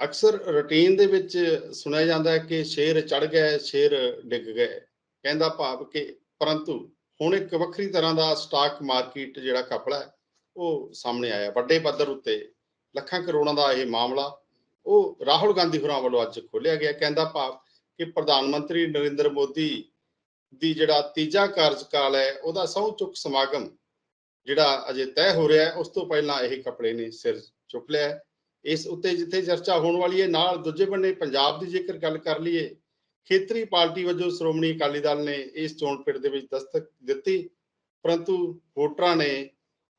ਅਕਸਰ ਰੁਟੀਨ ਦੇ ਵਿੱਚ ਸੁਣਿਆ ਜਾਂਦਾ ਹੈ ਕਿ ਸ਼ੇਰ ਚੜ ਗਏ ਸ਼ੇਰ ਡਿੱਗ ਗਏ ਕਹਿੰਦਾ ਭਾਵ ਕਿ ਪਰੰਤੂ ਹੁਣ ਇੱਕ ਵੱਖਰੀ ਤਰ੍ਹਾਂ ਦਾ ਸਟਾਕ ਮਾਰਕੀਟ ਜਿਹੜਾ ਕਪੜਾ ਹੈ, ਉਹ ਸਾਹਮਣੇ ਆਇਆ। ਵੱਡੇ ਪੱਧਰ ਉੱਤੇ ਲੱਖਾਂ ਕਰੋੜਾਂ ਦਾ ਇਹ ਮਾਮਲਾ, ਉਹ ਰਾਹੁਲ ਗਾਂਧੀ ਹੋਰਾਂ ਵੱਲੋਂ ਅੱਜ ਖੋਲਿਆ ਗਿਆ। ਕਹਿੰਦਾ ਭਾਵ ਕਿ ਪ੍ਰਧਾਨ ਮੰਤਰੀ ਨਰਿੰਦਰ ਮੋਦੀ ਦੀ ਜਿਹੜਾ ਤੀਜਾ ਕਾਰਜਕਾਲ ਹੈ, ਉਹਦਾ ਸਹੁੰ ਚੁੱਕ ਸਮਾਗਮ ਜਿਹੜਾ ਅਜੇ ਤੈਅ ਹੋ ਰਿਹਾ ਉਸ ਤੋਂ ਪਹਿਲਾਂ ਇਹ ਕਪੜੇ ਨੇ ਸਿਰ ਚੁੱਕ ਲਿਆ ਇਸ ਉੱਤੇ ਜਿੱਥੇ ਚਰਚਾ ਹੋਣ ਵਾਲੀ ਹੈ, ਨਾਲ ਦੂਜੇ ਬੰਨੇ ਪੰਜਾਬ ਦੀ ਜੇਕਰ ਗੱਲ ਕਰ ਲਈਏ, ਖੇਤਰੀ ਪਾਰਟੀ ਵਜੋਂ ਸ਼੍ਰੋਮਣੀ ਅਕਾਲੀ ਦਲ ਨੇ ਇਸ ਚੋਣ ਪਿੰਡ ਦੇ ਵਿੱਚ ਦਸਤਕ ਦਿੱਤੀ, ਪਰੰਤੂ ਵੋਟਰਾਂ ਨੇ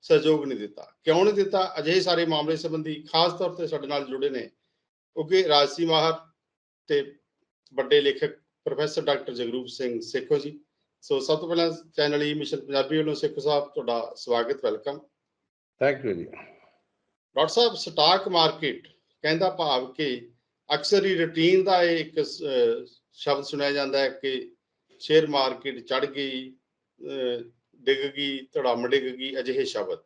ਸਹਿਯੋਗ ਨਹੀਂ ਦਿੱਤਾ। ਕਿਉਂ ਨਹੀਂ ਦਿੱਤਾ? ਅਜਿਹੇ ਸਾਰੇ ਮਾਮਲੇ ਸੰਬੰਧੀ ਖਾਸ ਤੌਰ ਤੇ ਸਾਡੇ ਨਾਲ ਜੁੜੇ ਨੇ ਕਿਉਂਕਿ ਰਾਜਸੀ ਮਾਹਰ ਤੇ ਵੱਡੇ ਲੇਖਕ professor doctor Jagroop Singh Sekhon ji. So ਸਭ ਤੋਂ ਪਹਿਲਾਂ ਚੈਨਲ ਈ ਮਿਸ਼ਨ ਪੰਜਾਬੀ ਵੱਲੋਂ ਸੇਖੋ ਸਾਹਿਬ, ਤੁਹਾਡਾ ਸਵਾਗਤ, welcome. Thank you ji. Doctor sahib, stock market ਕਹਿੰਦਾ ਭਾਵ ਕਿ ਅਕਸਰ ਹੀ ਰੁਟੀਨ ਦਾ ਇਹ ਇੱਕ ਸ਼ਬਦ ਸੁਣਿਆ ਜਾਂਦਾ ਹੈ ਕਿ ਸ਼ੇਅਰ ਮਾਰਕੀਟ ਚੜ ਗਈ ਡਿੱਗ ਗਈ, ਧੜਮ ਡਿੱਗ ਗਈ, ਅਜਿਹੇ ਸ਼ਬਦ।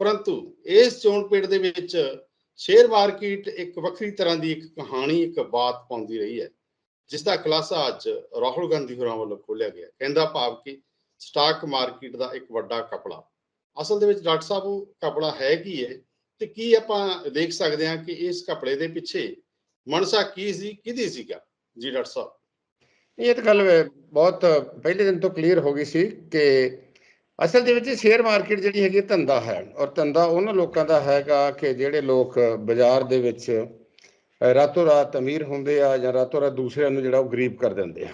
ਪਰੰਤੂ ਇਸ ਚੋਣ ਪੇੜ ਦੇ ਵਿੱਚ ਸ਼ੇਅਰ ਮਾਰਕੀਟ ਇੱਕ ਵੱਖਰੀ ਤਰ੍ਹਾਂ ਦੀ ਇੱਕ ਕਹਾਣੀ, ਇੱਕ ਬਾਤ ਪਾਉਂਦੀ ਰਹੀ ਹੈ, ਜਿਸ ਦਾ ਖੁਲਾਸਾ ਅੱਜ ਰਾਹੁਲ ਗਾਂਧੀ ਹੋਰਾਂ ਵੱਲੋਂ ਖੋਲਿਆ ਗਿਆ ਕਹਿੰਦਾ ਭਾਵ ਕਿ ਸਟਾਕ ਮਾਰਕੀਟ ਦਾ ਇੱਕ ਵੱਡਾ ਕਪੜਾ। ਅਸਲ ਦੇ ਵਿੱਚ ਡਾਕਟਰ ਸਾਹਿਬ, ਉਹ ਕਪੜਾ ਹੈ ਕੀ ਹੈ? ਤੇ ਕੀ ਆਪਾਂ ਦੇਖ ਸਕਦੇ ਹਾਂ ਕਿ ਇਸ ਕਪੜੇ ਦੇ ਪਿੱਛੇ ਮਨਸਾ ਕੀ ਸੀ ਕਿਹਦੀ ਸੀਗਾ? ਜੀ ਡਾਕਟਰ ਸਾਹਿਬ। ਇਹ ਤਾਂ ਗੱਲ ਬਹੁਤ ਪਹਿਲੇ ਦਿਨ ਤੋਂ ਕਲੀਅਰ ਹੋ ਗਈ ਸੀ ਕਿ ਅਸਲ ਦੇ ਵਿੱਚ ਸ਼ੇਅਰ ਮਾਰਕੀਟ ਜਿਹੜੀ ਹੈਗੀ ਧੰਦਾ ਹੈ। ਔਰ ਧੰਦਾ ਉਹਨਾਂ ਲੋਕਾਂ ਦਾ ਹੈਗਾ ਕਿ ਜਿਹੜੇ ਲੋਕ ਬਾਜ਼ਾਰ ਦੇ ਵਿੱਚ ਰਾਤੋਂ ਰਾਤ ਅਮੀਰ ਹੁੰਦੇ ਆ ਜਾਂ ਰਾਤੋਂ ਰਾਤ ਦੂਸਰਿਆਂ ਨੂੰ ਜਿਹੜਾ ਉਹ ਗਰੀਬ ਕਰ ਦਿੰਦੇ ਆ।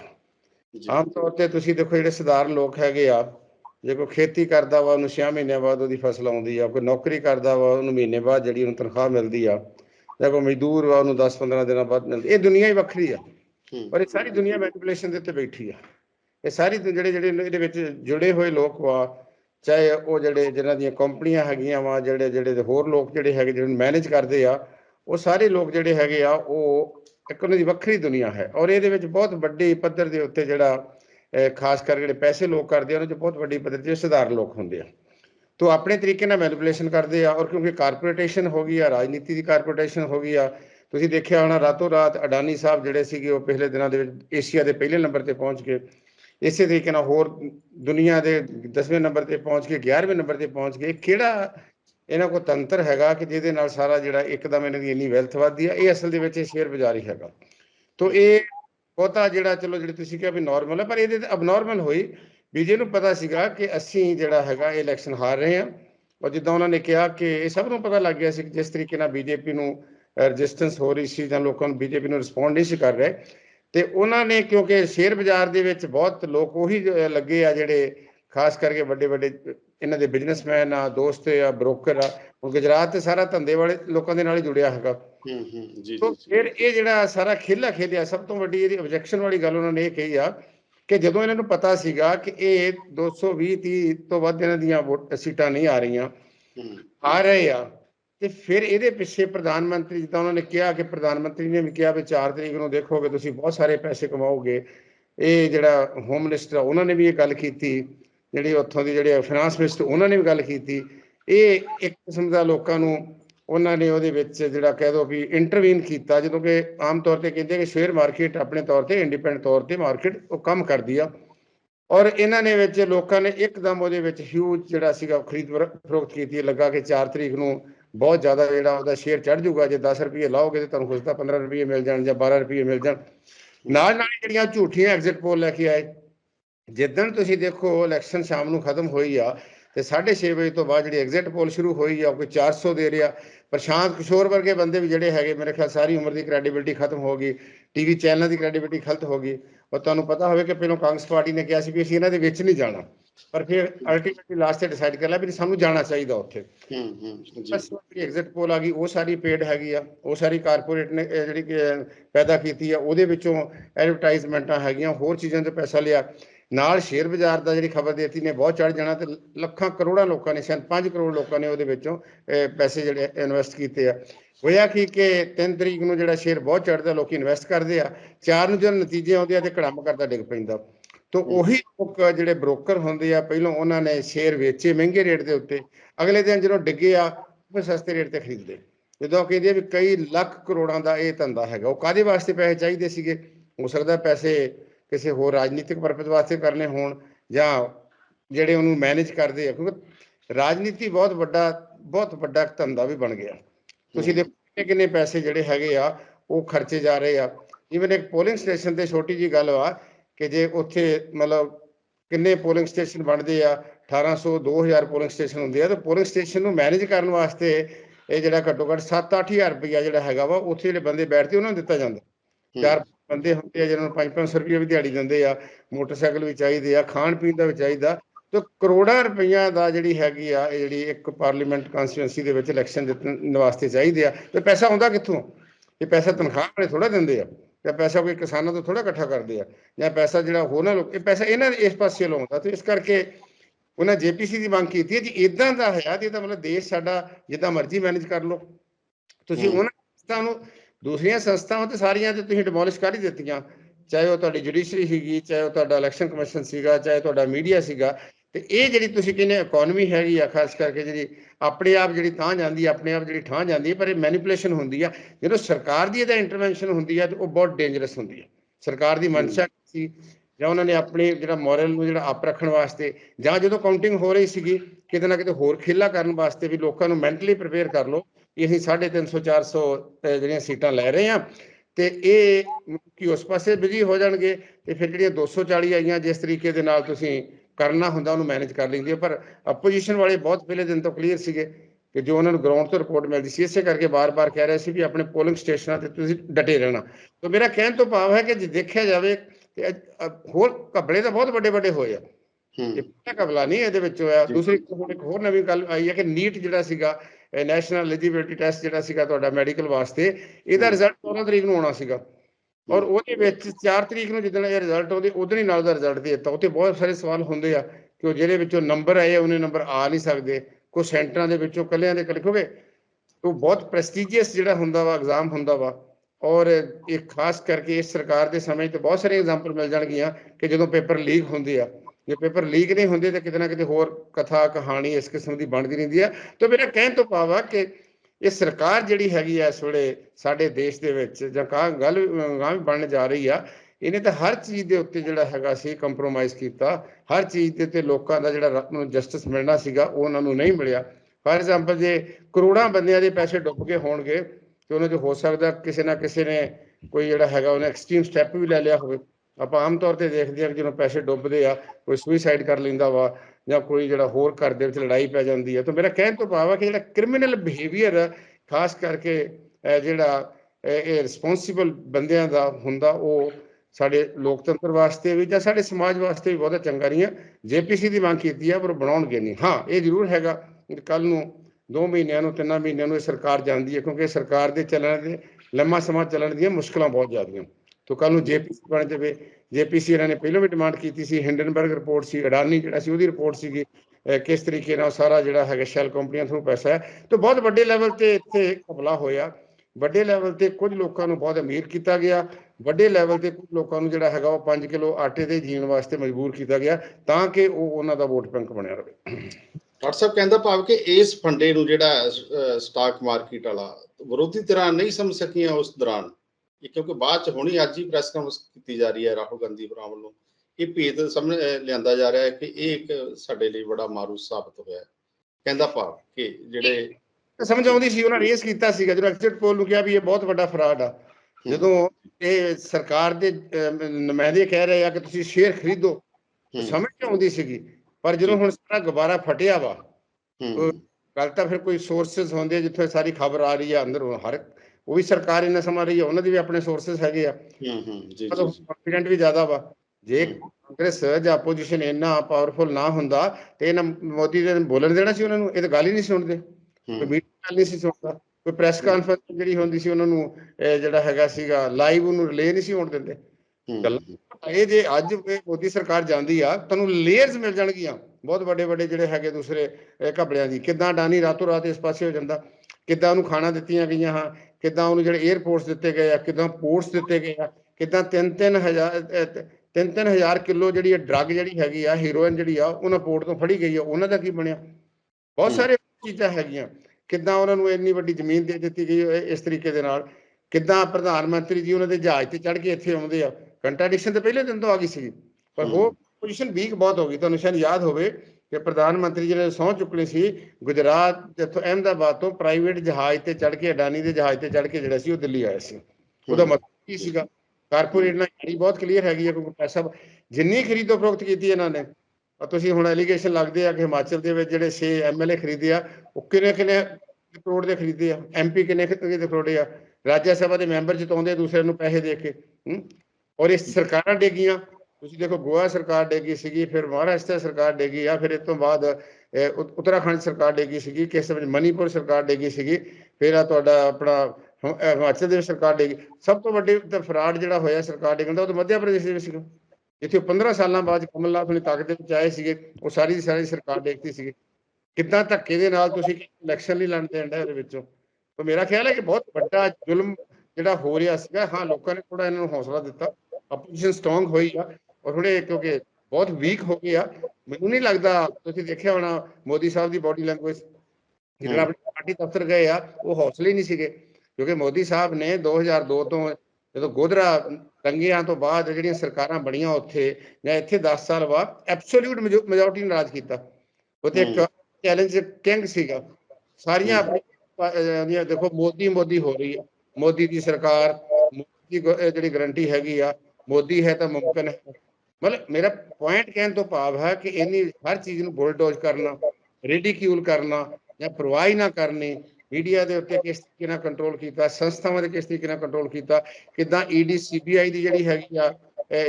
ਆਮ ਤੌਰ ਤੇ ਤੁਸੀਂ ਦੇਖੋ ਜਿਹੜੇ ਸਧਾਰਨ ਲੋਕ ਹੈਗੇ ਆ ਜੇ ਕੋਈ ਖੇਤੀ ਕਰਦਾ ਵਾ ਉਹਨੂੰ 6 ਮਹੀਨਿਆਂ ਬਾਅਦ ਉਹਦੀ ਫਸਲ ਆਉਂਦੀ ਆ ਕੋਈ ਨੌਕਰੀ ਕਰਦਾ ਵਾ ਉਹਨੂੰ ਮਹੀਨੇ ਬਾਅਦ ਜਿਹੜੀ ਉਹਨੂੰ ਤਨਖਾਹ ਮਿਲਦੀ ਆ ਜਾਂ ਕੋਈ ਮਜ਼ਦੂਰ ਵਾ ਉਹਨੂੰ 10-15 ਦਿਨਾਂ ਬਾਅਦ ਮਿਲਦੀ ਇਹ ਦੁਨੀਆ ਹੀ ਵੱਖਰੀ ਆ। ਪਰ ਇਹ ਸਾਰੀ ਦੁਨੀਆ ਮੈਨੀਪੂਲੇਸ਼ਨ ਦੇ ਉੱਤੇ ਬੈਠੀ ਆ। ਇਹ ਸਾਰੀ ਜਿਹੜੇ ਜਿਹੜੇ ਇਹਦੇ ਵਿੱਚ ਜੁੜੇ ਹੋਏ ਲੋਕ ਵਾ ਚਾਹੇ ਉਹ ਜਿਹੜੇ ਜਿਨ੍ਹਾਂ ਦੀਆਂ ਕੰਪਨੀਆਂ ਹੈਗੀਆਂ ਵਾ ਜਿਹੜੇ ਜਿਹੜੇ ਹੋਰ ਲੋਕ ਜਿਹੜੇ ਹੈਗੇ ਜਿਹੜੇ ਮੈਨੇਜ ਕਰਦੇ ਆ ਉਹ ਸਾਰੇ ਲੋਕ ਜਿਹੜੇ ਹੈਗੇ ਆ ਉਹ ਇੱਕ ਉਹਨਾਂ ਦੀ ਵੱਖਰੀ ਦੁਨੀਆ ਹੈ। ਔਰ ਇਹਦੇ ਵਿੱਚ ਬਹੁਤ ਵੱਡੀ ਪੱਧਰ ਦੇ ਉੱਤੇ ਜਿਹੜਾ ਖਾਸ ਕਰ ਜਿਹੜੇ ਪੈਸੇ ਲੋਕ ਕਰਦੇ ਆ, ਉਹਨਾਂ 'ਚ ਬਹੁਤ ਵੱਡੀ ਪੱਧਰ ਤੇ ਸਧਾਰਨ ਲੋਕ ਹੁੰਦੇ ਆ। ਤੋਂ ਆਪਣੇ ਤਰੀਕੇ ਨਾਲ ਮੈਨੀਪੂਲੇਸ਼ਨ ਕਰਦੇ ਆ ਔਰ ਕਿਉਂਕਿ ਕਾਰਪੋਰੇਟੇਸ਼ਨ ਹੋ ਗਈ ਆ, ਰਾਜਨੀਤੀ ਦੀ ਕਾਰਪੋਰੇਟੇਸ਼ਨ ਹੋ ਗਈ ਆ, ਤੁਸੀਂ ਦੇਖਿਆ ਹੋਣਾ ਰਾਤੋਂ ਰਾਤ ਅਡਾਨੀ ਸਾਹਿਬ ਜਿਹੜੇ ਸੀਗੇ ਉਹ ਪਿਛਲੇ ਦਿਨਾਂ ਦੇ ਵਿੱਚ ਏਸ਼ੀਆ ਦੇ ਪਹਿਲੇ ਨੰਬਰ ਤੇ ਪਹੁੰਚ ਗਏ। ਇਸੇ ਤਰੀਕੇ ਨਾਲ ਹੋਰ ਦੁਨੀਆ ਦੇ 10ਵੇਂ ਨੰਬਰ ਤੇ ਪਹੁੰਚ ਕੇ 11ਵੇਂ ਨੰਬਰ ਤੇ ਪਹੁੰਚ ਗਏ। ਕਿਹੜਾ ਇਹਨਾਂ ਕੋਲ ਤੰਤਰ ਹੈਗਾ ਕਿ ਜਿਹਦੇ ਨਾਲ ਸਾਰਾ ਜਿਹੜਾ ਇੱਕਦਮ ਇਹਨਾਂ ਦੀ ਇੰਨੀ ਵੈਲਥ ਵੱਧਦੀ ਆ, ਇਹ ਅਸਲ ਦੇ ਵਿੱਚ ਇਹ ਸ਼ੇਅਰ ਬਾਜ਼ਾਰ ਹੀ ਹੈਗਾ। ਤੋਂ ਇਹ ਬਹੁਤਾ ਜਿਹੜਾ ਚਲੋ ਜਿਹੜੇ ਤੁਸੀਂ ਕਿਹਾ ਵੀ ਨਾਰਮਲ ਹੈ, ਪਰ ਇਹਦੇ ਤੇ ਅਬਨੋਰਮਲ ਹੋਈ। ਵੀ ਜਿਹਨੂੰ ਪਤਾ ਸੀਗਾ ਕਿ ਅਸੀਂ ਜਿਹੜਾ ਹੈਗਾ ਇਲੈਕਸ਼ਨ ਹਾਰ ਰਹੇ ਹਾਂ, ਔਰ ਜਿੱਦਾਂ ਉਹਨਾਂ ਨੇ ਕਿਹਾ ਕਿ ਇਹ ਸਭ ਨੂੰ ਪਤਾ ਲੱਗ ਗਿਆ ਸੀ ਕਿ ਜਿਸ ਤਰੀਕੇ ਨਾਲ ਬੀਜੇਪੀ ਨੂੰ ਰੈਜ਼ਿਸਟੈਂਸ ਹੋ ਰਹੀ ਸੀ ਜਾਂ ਲੋਕਾਂ ਨੂੰ ਬੀਜੇਪੀ ਨੂੰ ਰਿਸਪੌਂਡ ਨਹੀਂ ਸੀ ਕਰ ਰਹੇ। ਤੇ ਉਹਨਾਂ ਨੇ ਕਿਉਂਕਿ ਸ਼ੇਅਰ ਬਾਜ਼ਾਰ ਦੇ ਵਿੱਚ ਬਹੁਤ ਲੋਕ ਉਹੀ ਲੱਗੇ ਆ ਜਿਹੜੇ, ਖਾਸ ਕਰਕੇ ਵੱਡੇ ਵੱਡੇ ਇਹਨਾਂ ਦੇ ਬਿਜ਼ਨਸਮੈਨ ਆ ਦੋਸਤ ਆ ਬ੍ਰੋਕਰ ਆ ਹੁਣ ਗੁਜਰਾਤ ਤੇ ਸਾਰਾ ਧੰਦੇ ਵਾਲੇ ਲੋਕਾਂ ਦੇ ਨਾਲ ਹੀ ਜੁੜਿਆ ਹੈਗਾ। ਹੂੰ ਹੂੰ ਜੀ ਫਿਰ ਇਹ ਜਿਹੜਾ ਸਾਰਾ ਖੇਲਾ ਖੇਡਿਆ ਸਭ ਤੋਂ ਵੱਡੀ ਇਹਦੀ ਆਬਜੈਕਸ਼ਨ ਵਾਲੀ ਗੱਲ ਉਹਨਾਂ ਨੇ ਇਹ ਕਹੀ ਆ ਕਿ ਜਦੋਂ ਇਹਨਾਂ ਨੂੰ ਪਤਾ ਸੀਗਾ ਕਿ ਇਹ 220 30 ਤੋਂ ਵੱਧ ਇਹਨਾਂ ਦੀਆਂ ਸੀਟਾਂ ਨਹੀਂ ਆ ਰਹੀਆਂ ਆ ਰਹੇ ਆ ਤੇ ਫਿਰ ਇਹਦੇ ਪਿੱਛੇ ਪ੍ਰਧਾਨ ਮੰਤਰੀ ਜਿੱਦਾਂ ਉਹਨਾਂ ਨੇ ਕਿਹਾ ਕਿ ਪ੍ਰਧਾਨ ਮੰਤਰੀ ਨੇ ਵੀ ਕਿਹਾ ਵੀ 4 ਤਰੀਕ ਨੂੰ ਦੇਖੋਗੇ ਤੁਸੀਂ ਬਹੁਤ ਸਾਰੇ ਪੈਸੇ ਕਮਾਓਗੇ ਇਹ ਜਿਹੜਾ ਹੋਮ ਮਿਨਿਸਟਰ ਆ, ਉਹਨਾਂ ਨੇ ਵੀ ਇਹ ਗੱਲ ਕੀਤੀ। ਜਿਹੜੀ ਉੱਥੋਂ ਦੀ ਜਿਹੜੇ ਫਾਈਨਾਂਸ ਮਿਨਿਸਟਰ ਉਹਨਾਂ ਨੇ ਵੀ ਗੱਲ ਕੀਤੀ। ਇਹ ਇੱਕ ਕਿਸਮ ਦਾ ਲੋਕਾਂ ਨੂੰ ਉਹਨਾਂ ਨੇ ਉਹਦੇ ਵਿੱਚ ਜਿਹੜਾ ਕਹਿ ਦੋ ਵੀ ਇੰਟਰਵੀਨ ਕੀਤਾ, ਜਦੋਂ ਕਿ ਆਮ ਤੌਰ ਤੇ ਕਹਿੰਦੇ ਕਿ ਸ਼ੇਅਰ ਮਾਰਕੀਟ ਆਪਣੇ ਤੌਰ ਤੇ ਇੰਡੀਪੈਂਡੈਂਟ ਤੌਰ ਤੇ ਮਾਰਕੀਟ ਉਹ ਕੰਮ ਕਰਦੀ ਆ। ਔਰ ਇਹਨਾਂ ਨੇ ਵਿੱਚ ਲੋਕਾਂ ਨੇ ਇੱਕਦਮ ਉਹਦੇ ਵਿੱਚ ਹਿਊਜ ਜਿਹੜਾ ਸੀਗਾ ਖਰੀਦ ਫਰੋਖਤ ਕੀਤੀ, ਲੱਗਾ ਕਿ 4 ਤਰੀਕ ਨੂੰ ਬਹੁਤ ਜ਼ਿਆਦਾ ਜਿਹੜਾ ਉਹਦਾ ਸ਼ੇਅਰ ਚੜ ਜਾਊਗਾ, ਜੇ 10 ਰੁਪਏ ਲਾਓਗੇ ਤੇ ਤੁਹਾਨੂੰ ਖੁਸ਼ਦਾ 15 ਰੁਪਏ ਮਿਲ ਜਾਣ ਜਾਂ 12 ਰੁਪਏ ਮਿਲ ਜਾਣ। ਨਾਲ ਨਾਲ ਜਿਹੜੀਆਂ ਝੂਠੀਆਂ ਐਗਜ਼ਿਟ ਪੋਲ ਲੈ ਕੇ ਆਏ ਜਿੱਦਣ ਤੁਸੀਂ ਦੇਖੋ ਇਲੈਕਸ਼ਨ ਸ਼ਾਮ ਨੂੰ ਖਤਮ ਹੋਈ ਆ ਤੇ 6:30 ਵਜੇ ਤੋਂ ਬਾਅਦ ਜਿਹੜੀ ਐਗਜ਼ਿਟ ਪੋਲ ਸ਼ੁਰੂ ਹੋਈ ਆ ਉਹ ਕੋਈ 400 ਦੇ ਰਿਹਾ। ਪ੍ਰਸ਼ਾਂਤ ਕਿਸ਼ੋਰ ਵਰਗੇ ਬੰਦੇ ਵੀ ਜਿਹੜੇ ਹੈਗੇ ਮੇਰੇ ਖਿਆਲ ਸਾਰੀ ਉਮਰ ਦੀ ਕ੍ਰੈਡੀਬਿਲਿਟੀ ਖਤਮ ਹੋ ਗਈ ਟੀਵੀ ਚੈਨਲਾਂ ਦੀ ਕ੍ਰੈਡੀਬਿਲਿਟੀ ਖਤਮ ਹੋ ਗਈ। ਔਰ ਤੁਹਾਨੂੰ ਪਤਾ ਹੋਵੇ ਕਿ ਪਹਿਲਾਂ ਕਾਂਗਰਸ ਪਾਰਟੀ ਨੇ ਕਿਹਾ ਸੀ ਵੀ ਅਸੀਂ ਇਹਨਾਂ ਦੇ ਵਿੱਚ ਨਹੀਂ ਜਾਣਾ। ਪਰ ਫਿਰ ਅਲਟੀਮੇਟਲੀ ਲਾਸਟ ਤੇ ਡਿਸਾਈਡ ਕਰ ਲਿਆ ਵੀ ਸਾਨੂੰ ਜਾਣਾ ਚਾਹੀਦਾ ਉੱਥੇ। ਹੂੰ ਹੂੰ ਜੀ। ਬਸ ਐਗਜ਼ਿਟ ਪੋਲ ਆ ਗਈ ਉਹ ਸਾਰੀ ਪੇਡ ਹੈਗੀ ਆ। ਉਹ ਸਾਰੀ ਕਾਰਪੋਰੇਟ ਨੇ ਜਿਹੜੀ ਪੈਦਾ ਕੀਤੀ ਆ ਉਹਦੇ ਵਿੱਚੋਂ ਐਡਵਰਟਾਈਜ਼ਮੈਂਟਾਂ ਹੈਗੀਆਂ ਹੋਰ ਚੀਜ਼ਾਂ ਤੇ ਪੈਸਾ ਲਿਆ। ਨਾਲ ਸ਼ੇਅਰ ਬਾਜ਼ਾਰ ਦਾ ਜਿਹੜੀ ਖਬਰ ਦੇਤੀ ਨੇ ਬਹੁਤ ਚੜ ਜਾਣਾ ਤੇ ਲੱਖਾਂ ਕਰੋੜਾਂ ਲੋਕਾਂ ਨੇ ਸ਼ਾਇਦ 5 ਕਰੋੜ ਲੋਕਾਂ ਨੇ ਉਹਦੇ ਵਿੱਚੋਂ ਪੈਸੇ ਜਿਹੜੇ ਇਨਵੈਸਟ ਕੀਤੇ ਆ। ਹੋਇਆ ਕੀ ਕਿ 3 ਤਰੀਕ ਨੂੰ ਜਿਹੜਾ ਸ਼ੇਅਰ ਬਹੁਤ ਚੜਦਾ ਲੋਕੀ ਇਨਵੈਸਟ ਕਰਦੇ ਆ। 4 ਨੂੰ ਜਦੋਂ ਨਤੀਜੇ ਆਉਂਦੇ ਆ ਤੇ ਕੜਮ ਕਰਦਾ ਡਿੱਗ ਪੈਂਦਾ। ਤੋਂ ਉਹੀ ਲੋਕ ਜਿਹੜੇ ਬ੍ਰੋਕਰ ਹੁੰਦੇ ਆ ਪਹਿਲਾਂ ਉਹਨਾਂ ਨੇ ਸ਼ੇਅਰ ਵੇਚੇ ਮਹਿੰਗੇ ਰੇਟ ਦੇ ਉੱਤੇ। ਅਗਲੇ ਦਿਨ ਜਦੋਂ ਡਿੱਗੇ ਆ ਉਹ ਸਸਤੇ ਰੇਟ ਤੇ ਖਰੀਦਦੇ। ਜਦੋਂ ਕਹਿੰਦੇ ਆ ਵੀ ਕਈ ਲੱਖ ਕਰੋੜਾਂ ਦਾ ਇਹ ਧੰਦਾ ਹੈਗਾ ਉਹ ਕਾਦੇ ਵਾਸਤੇ ਪੈਸੇ ਚਾਹੀਦੇ ਸੀਗੇ? ਹੋ ਸਕਦਾ ਪੈਸੇ ਕਿਸੇ ਹੋਰ ਰਾਜਨੀਤਿਕ ਪਰਪਸ ਵਾਸਤੇ ਕਰਨੇ ਹੋਣ ਜਾਂ ਜਿਹੜੇ ਉਹਨੂੰ ਮੈਨੇਜ ਕਰਦੇ ਆ ਕਿਉਂਕਿ ਰਾਜਨੀਤੀ ਬਹੁਤ ਵੱਡਾ ਬਹੁਤ ਵੱਡਾ ਧੰਦਾ ਵੀ ਬਣ ਗਿਆ। ਤੁਸੀਂ ਦੇਖੋ ਕਿੰਨੇ ਕਿੰਨੇ ਪੈਸੇ ਜਿਹੜੇ ਹੈਗੇ ਆ ਉਹ ਖਰਚੇ ਜਾ ਰਹੇ ਆ। ਇਵਨ ਇੱਕ ਪੋਲਿੰਗ ਸਟੇਸ਼ਨ ਤੇ ਛੋਟੀ ਜੀ ਗੱਲ ਵਾ ਕਿ ਜੇ ਉੱਥੇ ਮਤਲਬ ਕਿੰਨੇ ਪੋਲਿੰਗ ਸਟੇਸ਼ਨ ਬਣਦੇ ਆ 1800 2000 ਪੋਲਿੰਗ ਸਟੇਸ਼ਨ ਹੁੰਦੇ ਆ ਤੇ ਪੋਲਿੰਗ ਸਟੇਸ਼ਨ ਨੂੰ ਮੈਨੇਜ ਕਰਨ ਵਾਸਤੇ ਇਹ ਜਿਹੜਾ ਘੱਟੋ ਘੱਟ 7-8000 ਰੁਪਇਆ ਜਿਹੜਾ ਹੈਗਾ ਵਾ ਉੱਥੇ ਜਿਹੜੇ ਬੰਦੇ ਬੈਠਦੇ ਉਹਨਾਂ ਨੂੰ ਦਿੱਤਾ ਜਾਂਦਾ। ਚਾਰ ਬੰਦੇ ਹੁੰਦੇ ਆ ਜਿਹਨਾਂ ਨੂੰ 5-500 ਰੁਪਏ ਵੀ ਦਿਹਾੜੀ ਦਿੰਦੇ ਆ ਮੋਟਰਸਾਈਕਲ ਵੀ ਚਾਹੀਦੇ ਆ ਖਾਣ ਪੀਣ ਦਾ ਵੀ ਚਾਹੀਦਾ। ਤੇ ਕਰੋੜਾਂ ਰੁਪਈਆ ਦਾ ਜਿਹੜੀ ਹੈਗੀ ਆ ਇਹ ਜਿਹੜੀ ਇੱਕ ਪਾਰਲੀਮੈਂਟ ਕਨਸਟੀਟੂਐਂਸੀ ਦੇ ਵਿੱਚ ਇਲੈਕਸ਼ਨ ਜਿੱਤਣ ਵਾਸਤੇ ਚਾਹੀਦੇ ਆ ਤੇ ਪੈਸਾ ਆਉਂਦਾ ਕਿੱਥੋਂ? ਇਹ ਪੈਸਾ ਤਨਖਾਹ ਵਾਲੇ ਥੋੜਾ ਦਿੰਦੇ ਆ ਤੇ ਪੈਸਾ ਕੋਈ ਕਿਸਾਨਾਂ ਤੋਂ ਥੋੜਾ ਇਕੱਠਾ ਕਰਦੇ ਆ ਜਾਂ ਪੈਸਾ ਜਿਹੜਾ ਹੋਰਨਾਂ ਲੋਕ ਇਹ ਪੈਸਾ ਇਹਨਾਂ ਦੇ ਇਸ ਪਾਸੇ ਲਾਉਂਦਾ ਤੇ ਇਸ ਕਰਕੇ ਉਹਨਾਂ ਜੇਪੀਸੀ ਦੀ ਮੰਗ ਕੀਤੀ ਹੈ ਜੀ ਇਦਾਂ ਦਾ ਹੈ ਤੇ ਇਹਦਾ ਮਤਲਬ ਦੇਸ਼ ਸਾਡਾ ਜਿੱਦਾਂ ਮਰਜ਼ੀ ਮੈਨੇਜ ਕਰ ਲਓ। ਤੁਸੀਂ। ਉਹਨਾਂ ਨੂੰ ਦੂਸਰੀਆਂ ਸੰਸਥਾਵਾਂ ਤੇ ਸਾਰੀਆਂ ਤੇ ਤੁਸੀਂ ਡਿਮੋਲਿਸ਼ ਕਰ ਹੀ ਦਿੱਤੀਆਂ। ਚਾਹੇ ਉਹ ਤੁਹਾਡੀ ਜੁਡੀਸ਼ਰੀ ਸੀਗੀ ਚਾਹੇ ਉਹ ਤੁਹਾਡਾ ਇਲੈਕਸ਼ਨ ਕਮਿਸ਼ਨ ਸੀਗਾ ਚਾਹੇ ਤੁਹਾਡਾ ਮੀਡੀਆ ਸੀਗਾ ਤੇ ਇਹ ਜਿਹੜੀ ਤੁਸੀਂ ਕਹਿੰਦੇ ਇਕਨੋਮੀ ਹੈਗੀ ਆ ਖਾਸ ਕਰਕੇ ਜਿਹੜੀ ਆਪਣੇ ਆਪ ਜਿਹੜੀ ਥਾਂ ਜਾਂਦੀ ਆਪਣੇ ਆਪ ਜਿਹੜੀ ਥਾਂ ਜਾਂਦੀ ਪਰ ਇਹ ਮੈਨੀਪੂਲੇਸ਼ਨ ਹੁੰਦੀ ਆ। ਜਦੋਂ ਸਰਕਾਰ ਦੀ ਇਹਦਾ ਇੰਟਰਵੈਂਸ਼ਨ ਹੁੰਦੀ ਆ ਤੇ ਉਹ ਬਹੁਤ ਡੇਂਜਰਸ ਹੁੰਦੀ ਆ। ਸਰਕਾਰ ਦੀ ਮਨਸ਼ਾ ਕੀ ਸੀ? ਜਾਂ ਉਹਨਾਂ ਨੇ ਆਪਣੇ ਜਿਹੜਾ ਮੋਰਲ ਨੂੰ ਜਿਹੜਾ ਅਪ ਰੱਖਣ ਵਾਸਤੇ ਜਾਂ ਜਦੋਂ ਕਾਊਂਟਿੰਗ ਹੋ ਰਹੀ ਸੀਗੀ ਕਿਤੇ ਨਾ ਕਿਤੇ ਹੋਰ ਖੇਲਾ ਕਰਨ ਵਾਸਤੇ ਵੀ ਲੋਕਾਂ ਨੂੰ ਮੈਂਟਲੀ ਪ੍ਰਿਪੇਅਰ ਕਰ ਲਓ ਅਸੀਂ 350 400 ਤੇ ਜਿਹੜੀਆਂ ਸੀਟਾਂ ਲੈ ਰਹੇ ਆ ਤੇ ਇਹ ਕਿ ਉਸ ਪਾਸੇ ਬਿਜ਼ੀ ਹੋ ਜਾਣਗੇ ਤੇ ਫਿਰ ਜਿਹੜੀਆਂ 240 ਆਈਆਂ ਜਿਸ ਤਰੀਕੇ ਦੇ ਨਾਲ ਤੁਸੀਂ ਕਰਨਾ ਹੁੰਦਾ ਉਹਨੂੰ ਮੈਨੇਜ ਕਰ ਲੈਂਦੇ ਹੋ। ਪਰ ਆਪੋਜੀਸ਼ਨ ਵਾਲੇ ਬਹੁਤ ਪਹਿਲੇ ਦਿਨ ਤੋਂ ਕਲੀਅਰ ਸੀਗੇ ਕਿ ਜੋ ਉਹਨਾਂ ਨੂੰ ਗਰਾਊਂਡ ਤੋਂ ਰਿਪੋਰਟ ਮਿਲਦੀ ਸੀ ਇਸੇ ਕਰਕੇ ਬਾਰ-ਬਾਰ ਕਹਿ ਰਹੇ ਸੀ ਵੀ ਆਪਣੇ ਪੋਲਿੰਗ ਸਟੇਸ਼ਨਾਂ ਤੇ ਤੁਸੀਂ ਡਟੇ ਰਹਿਣਾ। ਤਾਂ ਮੇਰਾ ਕਹਿਣ ਤੋਂ ਭਾਵ ਹੈ ਕਿ ਜੇ ਦੇਖਿਆ ਜਾਵੇ ਤੇ ਹੋਰ ਘਬਲੇ ਤਾਂ ਬਹੁਤ ਵੱਡੇ ਵੱਡੇ ਹੋਏ ਆ। ਹੂੰ। ਇਹ ਪਹਿਲਾ ਕਬਲਾ ਨਹੀਂ ਇਹਦੇ ਵਿੱਚ ਹੋਇਆ। ਦੂਸਰੀ ਇੱਕ ਹੋਰ ਨਵੀਂ ਗੱਲ ਆਈ ਹੈ ਕਿ ਨੀਟ ਜਿਹੜਾ ਸੀਗਾ ਨੈਸ਼ਨਲ ਐਲੀਜੀਬਿਲਟੀ ਟੈਸਟ ਜਿਹੜਾ ਸੀਗਾ ਤੁਹਾਡਾ ਮੈਡੀਕਲ ਵਾਸਤੇ ਇਹਦਾ। ਰਿਜ਼ਲਟ 14 ਤਰੀਕ ਨੂੰ ਆਉਣਾ ਸੀਗਾ। ਔਰ ਉਹਦੇ ਵਿੱਚ 4 ਤਰੀਕ ਨੂੰ ਜਿੱਦਣ ਇਹ ਰਿਜ਼ਲਟ ਆਉਂਦੇ ਉਦੋਂ ਹੀ ਨਾਲ ਦਾ ਰਿਜ਼ਲਟ ਦੇ ਦਿੱਤਾ। ਉੱਥੇ ਬਹੁਤ ਸਾਰੇ ਸਵਾਲ ਹੁੰਦੇ ਆ ਕਿ ਉਹ ਜਿਹੜੇ ਵਿੱਚੋਂ ਨੰਬਰ ਆਏ ਉਹਨੇ ਨੰਬਰ ਆ ਨਹੀਂ ਸਕਦੇ। ਕੋਈ ਸੈਂਟਰਾਂ ਦੇ ਵਿੱਚੋਂ ਕੱਲਿਆਂ ਦੇ ਕਿਉਂਕਿ ਉਹ ਬਹੁਤ ਪ੍ਰੈਸਟੀਜੀਅਸ ਜਿਹੜਾ ਹੁੰਦਾ ਵਾ ਐਗਜ਼ਾਮ ਹੁੰਦਾ ਵਾ। ਔਰ ਇਹ ਖਾਸ ਕਰਕੇ ਇਸ ਸਰਕਾਰ ਦੇ ਸਮੇਂ ਤੇ ਬਹੁਤ ਸਾਰੇ ਐਗਜ਼ਾਮਪਲ ਮਿਲ ਜਾਣਗੀਆਂ ਕਿ ਜਦੋਂ ਪੇਪਰ ਲੀਕ ਹੁੰਦੇ ਆ। ਜੇ ਪੇਪਰ ਲੀਕ ਨਹੀਂ ਹੁੰਦੇ ਤਾਂ ਕਿਤੇ ਨਾ ਕਿਤੇ ਹੋਰ ਕਥਾ, ਕਹਾਣੀ ਇਸ ਕਿਸਮ ਦੀ ਬਣਦੀ ਰਹਿੰਦੀ ਆ। ਤਾਂ ਮੇਰਾ ਕਹਿਣ ਤੋਂ ਭਾਵ ਆ ਕਿ ਇਹ ਸਰਕਾਰ ਜਿਹੜੀ ਹੈਗੀ ਆ ਇਸ ਵੇਲੇ ਸਾਡੇ ਦੇਸ਼ ਦੇ ਵਿੱਚ ਜਾਂ ਕਾ ਗੱਲ ਗਾਂ ਵੀ ਬਣਨ ਜਾ ਰਹੀ ਆ, ਇਹਨੇ ਤਾਂ ਹਰ ਚੀਜ਼ ਦੇ ਉੱਤੇ ਜਿਹੜਾ ਹੈਗਾ ਸੀ ਕੰਪਰੋਮਾਈਜ਼ ਕੀਤਾ। ਹਰ ਚੀਜ਼ ਦੇ ਉੱਤੇ ਲੋਕਾਂ ਦਾ ਜਿਹੜਾ ਜਸਟਿਸ ਮਿਲਣਾ ਸੀਗਾ, ਉਹ ਉਹਨਾਂ ਨੂੰ ਨਹੀਂ ਮਿਲਿਆ। ਫਾਰ ਐਗਜ਼ਾਮਪਲ ਜੇ ਕਰੋੜਾਂ ਬੰਦਿਆਂ ਦੇ ਪੈਸੇ ਡੁੱਬ ਕੇ ਹੋਣਗੇ, ਤੇ ਉਹਨਾਂ 'ਚ ਹੋ ਸਕਦਾ ਕਿਸੇ ਨਾ ਕਿਸੇ ਨੇ ਕੋਈ ਜਿਹੜਾ ਹੈਗਾ ਉਹਨੇ ਐਕਸਟ੍ਰੀਮ ਸਟੈਪ ਵੀ ਲੈ ਲਿਆ ਹੋਵੇ। ਆਪਾਂ ਆਮ ਤੌਰ ਤੇ ਦੇਖਦੇ ਹਾਂ ਕਿ ਜਦੋਂ ਪੈਸੇ ਡੁੱਬਦੇ ਆ, ਕੋਈ ਸੁਸਾਈਡ ਕਰ ਲੈਂਦਾ ਵਾ ਜਾਂ ਕੋਈ ਜਿਹੜਾ ਹੋਰ ਘਰ ਦੇ ਵਿੱਚ ਲੜਾਈ ਪੈ ਜਾਂਦੀ ਹੈ ਤਾਂ ਮੇਰਾ ਕਹਿਣ ਤੋਂ ਭਾਵ ਹੈ ਕਿ ਜਿਹੜਾ ਕ੍ਰਿਮੀਨਲ ਬਿਹੇਵੀਅਰ ਖਾਸ ਕਰਕੇ ਜਿਹੜਾ ਇਹ ਇਹ ਰਿਸਪੌਂਸਿਬਲ ਬੰਦਿਆਂ ਦਾ ਹੁੰਦਾ, ਉਹ ਸਾਡੇ ਲੋਕਤੰਤਰ ਵਾਸਤੇ ਵੀ ਜਾਂ ਸਾਡੇ ਸਮਾਜ ਵਾਸਤੇ ਵੀ ਬਹੁਤਾ ਚੰਗਾ ਨਹੀਂ ਹੈ ਜੇਪੀਸੀ ਦੀ ਮੰਗ ਕੀਤੀ ਹੈ ਪਰ ਉਹ ਬਣਾਉਣਗੇ ਨਹੀਂ। ਹਾਂ, ਇਹ ਜ਼ਰੂਰ ਹੈਗਾ ਕਿ ਕੱਲ ਨੂੰ 2 ਮਹੀਨਿਆਂ ਨੂੰ 3 ਮਹੀਨਿਆਂ ਨੂੰ ਇਹ ਸਰਕਾਰ ਜਾਂਦੀ ਹੈ ਕਿਉਂਕਿ ਸਰਕਾਰ ਦੇ ਚੱਲਣ ਦੇ, ਲੰਮਾ ਸਮਾਂ ਚੱਲਣ ਦੀਆਂ ਮੁਸ਼ਕਲਾਂ ਬਹੁਤ ਜ਼ਿਆਦੀਆਂ। ਤੋਂ ਕੱਲ ਨੂੰ ਜੇਪੀਸੀ ਬਣ ਜਾਵੇ ਜੇਪੀਸੀ ਇਹਨਾਂ ਨੇ ਪਹਿਲਾਂ ਵੀ ਡਿਮਾਂਡ ਕੀਤੀ ਸੀ ਹਿੰਡਨਬਰਗ ਰਿਪੋਰਟ ਸੀ ਅਡਾਨੀ ਜਿਹੜਾ ਸੀ ਉਹਦੀ ਰਿਪੋਰਟ ਸੀਗੀ ਕਿਸ ਤਰੀਕੇ ਨਾਲ ਸਾਰਾ ਜਿਹੜਾ ਹੈਗਾ ਸ਼ੈਲ ਕੰਪਨੀਆਂ ਥਰੂ ਪੈਸਾ ਹੈ। ਤੇ ਬਹੁਤ ਵੱਡੇ ਲੈਵਲ ਤੇ ਇੱਥੇ ਘਪਲਾ ਹੋਇਆ। ਵੱਡੇ ਲੈਵਲ ਤੇ ਕੁਝ ਲੋਕਾਂ ਨੂੰ ਬਹੁਤ ਅਮੀਰ ਕੀਤਾ ਗਿਆ। ਵੱਡੇ ਲੈਵਲ ਤੇ ਕੁਝ ਲੋਕਾਂ ਨੂੰ ਜਿਹੜਾ ਹੈਗਾ ਉਹ 5 ਕਿਲੋ ਆਟੇ ਦੇ ਜੀਣ ਵਾਸਤੇ ਮਜਬੂਰ ਕੀਤਾ ਗਿਆ, ਤਾਂ ਕਿ ਉਹ ਉਹਨਾਂ ਦਾ ਵੋਟ ਬੈਂਕ ਬਣਿਆ ਰਹੇ ਡਾਕਟਰ ਸਾਹਿਬ, ਕਹਿੰਦਾ ਭਾਵ ਕਿ ਇਸ ਫੰਡੇ ਨੂੰ ਜਿਹੜਾ ਸਟਾਕ ਮਾਰਕੀਟ ਵਾਲਾ ਵਿਰੋਧੀ ਧਿਰਾਂ ਨਹੀਂ ਸਮਝ ਸਕੀਆਂ ਉਸ ਦੌਰਾਨ। ਇਹ ਕਿਉਂਕਿ ਬਾਅਦ ਚ ਹੁਣੀ ਅੱਜ ਹੀ ਪ੍ਰੈਸ ਕਾਨਫਰੰਸ ਕੀਤੀ ਜਾ ਰਹੀ ਹੈ ਰਾਹੁਲ ਗਾਂਧੀ ਭਰਾ ਵੱਲੋਂ। ਇਹ ਭੇਦ ਸਾਹਮਣੇ ਅਹ, ਲਿਆਂਦਾ ਜਾ ਰਿਹਾ ਹੈ ਕਿ ਇਹ ਇੱਕ ਸਾਡੇ ਲਈ ਬੜਾ ਮਾਰੂ ਸਾਬਤ ਹੋਇਆ ਹੈ। ਕਹਿੰਦਾ ਭਾਵ ਕਿ ਜਿਹੜੇ ਸਮਝ ਆਉਂਦੀ ਸੀ ਉਹਨਾਂ ਰੇਸ ਕੀਤਾ ਸੀਗਾ ਜਦੋਂ ਐਗਜ਼ਿਟ ਪੋਲ ਨੂੰ ਕਿਹਾ ਵੀ ਇਹ ਬਹੁਤ ਵੱਡਾ ਫਰਾਡ ਆ। ਜਦੋਂ ਇਹ ਸਰਕਾਰ ਦੇ ਨੁਮਾਇੰਦੇ ਕਹਿ ਰਹੇ ਆ ਕਿ ਤੁਸੀਂ ਸ਼ੇਅਰ ਖਰੀਦੋ ਸਮਝ ਆਉਂਦੀ ਸੀਗੀ। ਪਰ ਜਦੋਂ ਹੁਣ ਸਾਰਾ ਗੁਬਾਰਾ ਫਟਿਆ ਵਾ ਗੱਲ ਤਾਂ ਫਿਰ ਕੋਈ ਸੋਰਸਸ ਹੁੰਦੇ ਜਿੱਥੇ ਸਾਰੀ ਖਬਰ ਆ ਰਹੀ ਆ ਅੰਦਰੋਂ ਹਰ ਉਹ ਵੀ ਸਰਕਾਰ ਇਹਨਾਂ ਸਮਾਂ ਰਹੀ ਆ ਉਹਨਾਂ ਦੇ ਵੀ ਆਪਣੇ ਸੋਰਸਸ ਹੈਗੇ ਆ। ਹੂੰ ਹੂੰ ਜੀ ਕੰਫੀਡੈਂਟ ਵੀ ਜ਼ਿਆਦਾ ਵਾ। ਜੇ। ਕਾਂਗਰਸ ਜਾਂ ਆਪੋਜੀਸ਼ਨ ਇੰਨਾ ਪਾਵਰਫੁਲ ਨਾ ਹੁੰਦਾ ਤੇ ਇਹਨਾਂ ਮੋਦੀ ਦੇ ਬੋਲਣ ਦੇਣਾ ਸੀ ਉਹਨਾਂ ਨੂੰ ਇਹ ਤਾਂ ਗੱਲ ਹੀ ਨਹੀਂ ਸੁਣਦੇ। ਕੋਈ ਹੂੰ, ਮੀਟਿੰਗ ਨਹੀਂ ਸੀ ਸੁਣਦਾ। ਕੋਈ ਪ੍ਰੈਸ ਕਾਨਫਰੰਸ ਜਿਹੜੀ ਹੁੰਦੀ ਸੀ ਉਹਨਾਂ ਨੂੰ ਇਹ ਜਿਹੜਾ ਹੈਗਾ ਸੀਗਾ ਲਾਈਵ ਉਹਨੂੰ ਰਿਲੇ ਨਹੀਂ ਸੀ ਹੋਣ ਦਿੰਦੇ। ਹੂੰ, ਗੱਲਾਂ- ਇਹ ਜੇ ਅੱਜ ਮੋਦੀ ਸਰਕਾਰ ਜਾਂਦੀ ਆ ਤੁਹਾਨੂੰ ਲੇਅਰਸ ਮਿਲ ਜਾਣਗੀਆਂ। ਬਹੁਤ ਵੱਡੇ ਵੱਡੇ ਜਿਹੜੇ ਹੈਗੇ ਦੂਸਰੇ ਘਪਲਿਆਂ ਦੀ। ਕਿੱਦਾਂ ਡਾਨੀ ਰਾਤੋਂ ਰਾਤ ਇਸ ਪਾਸੇ ਹੋ ਜਾਂਦਾ। ਕਿੱਦਾਂ ਉਹਨੂੰ ਖਾਣਾ ਦਿੱਤੀਆਂ ਗਈਆਂ ਹਾਂ ਕਿੱਦਾਂ ਉਹਨੂੰ ਜਿਹੜੇ 에ਅਰਪੋਰਟਸ ਦਿੱਤੇ ਗਏ ਆ ਕਿੱਦਾਂ ਪੋਰਟਸ ਦਿੱਤੇ ਗਏ ਆ ਕਿੱਦਾਂ ਤਿੰਨ ਤਿੰਨ ਹਜ਼ਾਰ ਅਹ, ਤਿੰਨ ਤਿੰਨ ਹਜ਼ਾਰ ਕਿਲੋ ਜਿਹੜੀ ਡਰੱਗ ਜਿਹੜੀ ਹੈਗੀ ਆ ਹੀਰੋਇਨ ਜਿਹੜੀ ਆ ਉਹਨਾਂ ਪੋਰਟ ਤੋਂ ਫੜੀ ਗਈ ਆ ਉਹਨਾਂ ਦਾ ਕੀ ਬਣਿਆ? ਬਹੁਤ। ਸਾਰੇ ਚੀਜ਼ਾਂ ਹੈਗੀਆਂ। ਕਿੱਦਾਂ ਉਹਨਾਂ ਨੂੰ ਇੰਨੀ ਵੱਡੀ ਜ਼ਮੀਨ ਦੇ ਦਿੱਤੀ ਗਈ ਇਸ ਤਰੀਕੇ ਦੇ ਨਾਲ? ਕਿੱਦਾਂ ਪ੍ਰਧਾਨ ਮੰਤਰੀ ਜੀ ਉਹਨਾਂ ਦੇ ਜਹਾਜ਼ ਤੇ ਚੜ੍ਹ ਕੇ ਇੱਥੇ ਆਉਂਦੇ ਆ? ਕੰਟਰਡਿਕਸ਼ਨ ਤੇ ਪਹਿਲੇ ਦਿਨ ਤੋਂ ਆ ਗਈ ਸੀ ਪਰ ਉਹ ਪੋਜੀਸ਼ਨ ਵੀਕ ਬਹੁਤ ਹੋ ਗਈ ਤੁਹਾਨੂੰ ਸ਼ਾਇਦ ਯਾਦ ਹੋਵੇ। ਕਿ ਪ੍ਰਧਾਨ ਮੰਤਰੀ ਜਿਹੜੇ ਸਹੁੰ ਚੁੱਕਣੇ ਸੀ ਗੁਜਰਾਤ ਜਿੱਥੋਂ ਅਹਿਮਦਾਬਾਦ ਤੋਂ ਪ੍ਰਾਈਵੇਟ ਜਹਾਜ਼ ਤੇ ਚੜ੍ਹ ਕੇ ਅਡਾਨੀ ਦੇ ਜਹਾਜ਼ ਤੇ ਚੜ੍ਹ ਕੇ ਜਿਹੜਾ ਸੀ ਉਹ ਦਿੱਲੀ ਆਇਆ ਸੀ। ਉਹਦਾ ਮਤਲਬ ਕੀ ਸੀਗਾ? ਕਾਰਪੋਰੇਟ ਨਾਲ ਯਾਰੀ ਬਹੁਤ ਕਲੀਅਰ ਹੈਗੀ ਹੈ ਕਿਉਂਕਿ ਪੈਸਾ ਜਿੰਨੀ ਖਰੀਦੋ ਫਰੋਖਤ ਕੀਤੀ ਇਹਨਾਂ ਨੇ ਤੁਸੀਂ ਹੁਣ ਐਲੀਗੇਸ਼ਨ ਲੱਗਦੇ ਆ ਕਿ ਹਿਮਾਚਲ ਦੇ ਵਿੱਚ ਜਿਹੜੇ 6 ਐਮਐਲਏ ਖਰੀਦੇ ਆ ਉਹ ਕਿੰਨੇ ਕਿੰਨੇ ਕਰੋੜ ਦੇ ਖਰੀਦੇ ਆ? ਐਮਪੀ ਕਿੰਨੇ ਕਿੰਨੇ ਦੇ ਕਰੋੜੇ ਆ? ਰਾਜ ਸਭਾ ਦੇ ਮੈਂਬਰ ਜਿਤਾਉਂਦੇ ਦੂਸਰੇ ਨੂੰ ਪੈਸੇ ਦੇ ਕੇ ਔਰ ਇਹ ਸਰਕਾਰਾਂ ਡੇਗੀਆਂ ਤੁਸੀਂ ਦੇਖੋ ਗੋਆ ਸਰਕਾਰ ਡੇਗੀ ਸੀਗੀ, ਫਿਰ ਮਹਾਰਾਸ਼ਟਰ ਸਰਕਾਰ ਡੇਗੀ ਆ ਫਿਰ ਇਸ ਤੋਂ ਬਾਅਦ ਉੱਤਰਾਖੰਡ ਸਰਕਾਰ ਡੇਗੀ ਸੀਗੀ, ਕਿਸੇ ਵਿੱਚ ਮਨੀਪੁਰ ਸਰਕਾਰ ਡੇਗੀ ਸੀਗੀ, ਫਿਰ ਆ ਤੁਹਾਡਾ ਆਪਣਾ ਹ- ਹਿਮਾਚਲ ਦੇ ਸਰਕਾਰ ਡੇਗੀ ਸਭ ਤੋਂ ਵੱਡੀ ਤਾਂ ਫਰਾਡ ਜਿਹੜਾ ਹੋਇਆ ਸਰਕਾਰ ਡੇਗਣ ਦਾ, ਉਹ ਤਾਂ ਮੱਧ ਪ੍ਰਦੇਸ਼ ਦੇ ਵਿੱਚ ਸੀਗਾ। ਜਿੱਥੇ ਉਹ 15 ਸਾਲਾਂ ਬਾਅਦ ਕਮਲ ਨਾਥ ਆਪਣੀ ਤਾਕਤ ਦੇ ਵਿੱਚ ਆਏ ਸੀਗੇ, ਉਹ ਸਾਰੀ ਦੀ ਸਾਰੀ ਸਰਕਾਰ ਦੇਖਦੀ ਸੀਗੀ। ਕਿੱਦਾਂ ਧੱਕੇ ਦੇ ਨਾਲ ਤੁਸੀਂ ਇਲੈਕਸ਼ਨ ਲਈ ਲੜਦੇ ਅੰਡਾ ਇਹਦੇ ਵਿੱਚੋਂ? ਤਾਂ ਮੇਰਾ ਖਿਆਲ ਹੈ ਕਿ ਬਹੁਤ ਵੱਡਾ ਜ਼ੁਲਮ ਜਿਹੜਾ ਹੋ ਰਿਹਾ ਸੀਗਾ। ਹਾਂ, ਲੋਕਾਂ ਨੇ ਥੋੜਾ ਇਹਨਾਂ ਨੂੰ ਹੌਸਲਾ ਦਿੱਤਾ। ਆਪੋਜੀਸ਼ਨ ਸਟਰੋਂਗ ਹੋਈ ਆ। ਔਰ ਹੁਣੇ ਕਿਉਂਕਿ ਬਹੁਤ ਵੀਕ ਹੋ ਗਈ ਆ। ਮੈਨੂੰ ਨਹੀਂ ਲੱਗਦਾ ਤੁਸੀਂ ਦੇਖਿਆ ਹੋਣਾ ਮੋਦੀ ਸਾਹਿਬ ਦੀ ਬਾਡੀ ਲੈਂਗੁਏਜ ਜਿਹੜਾ ਆਪਣੀ ਪਾਰਟੀ ਦਫ਼ਤਰ ਗਏ ਆ ਉਹ ਹੌਸਲੇ ਨਹੀਂ ਸੀਗੇ। ਕਿਉਂਕਿ ਮੋਦੀ ਸਾਹਿਬ ਨੇ 2002 ਤੋਂ ਜਦੋਂ ਗੋਧਰਾ ਦੰਗਿਆਂ ਤੋਂ ਬਾਅਦ ਜਿਹੜੀਆਂ ਸਰਕਾਰਾਂ ਬਣੀਆਂ ਉੱਥੇ ਜਾਂ ਇੱਥੇ 10 ਸਾਲ ਬਾਅਦ ਐਬਸੋਲੂਟ ਮੈਜੋਰਟੀ ਨੇ ਰਾਜ ਕੀਤਾ। ਉੱਥੇ ਇੱਕ ਚੈਲੰਜ ਕਿੰਗ ਸੀਗਾ। ਸਾਰੀਆਂ ਆਪਣੀ ਅਹ, ਦੀਆਂ ਦੇਖੋ ਮੋਦੀ ਮੋਦੀ ਹੋ ਰਹੀ ਹੈ ਮੋਦੀ ਦੀ ਸਰਕਾਰ ਮੋਦੀ ਜਿਹੜੀ ਗਰੰਟੀ ਹੈਗੀ ਆ ਮੋਦੀ ਹੈ ਤਾਂ ਮੁਮਕਿਨ ਹੈ। ਮਤਲਬ ਮੇਰਾ ਪੁਆਇੰਟ ਕਹਿਣ ਤੋਂ ਭਾਵ ਹੈ ਕਿ ਇੰਨੀ ਹਰ ਚੀਜ਼ ਨੂੰ ਬੁਲਡੋਜ਼ ਕਰਨਾ ਰਿਡੀਕਿਊਲ ਕਰਨਾ ਜਾਂ ਪਰਵਾਹ ਨਾ ਕਰਨੀ ਮੀਡੀਆ ਦੇ ਉੱਤੇ ਕਿਸ ਤਰੀਕੇ ਨਾਲ ਕੰਟਰੋਲ ਕੀਤਾ, ਸੰਸਥਾਵਾਂ ਦੇ ਕਿਸ ਤਰੀਕੇ ਨਾਲ ਕੰਟਰੋਲ ਕੀਤਾ, ਕਿਦਾਂ ਈਡੀ ਸੀਬੀਆਈ ਦੀ ਜਿਹੜੀ ਹੈਗੀ ਆ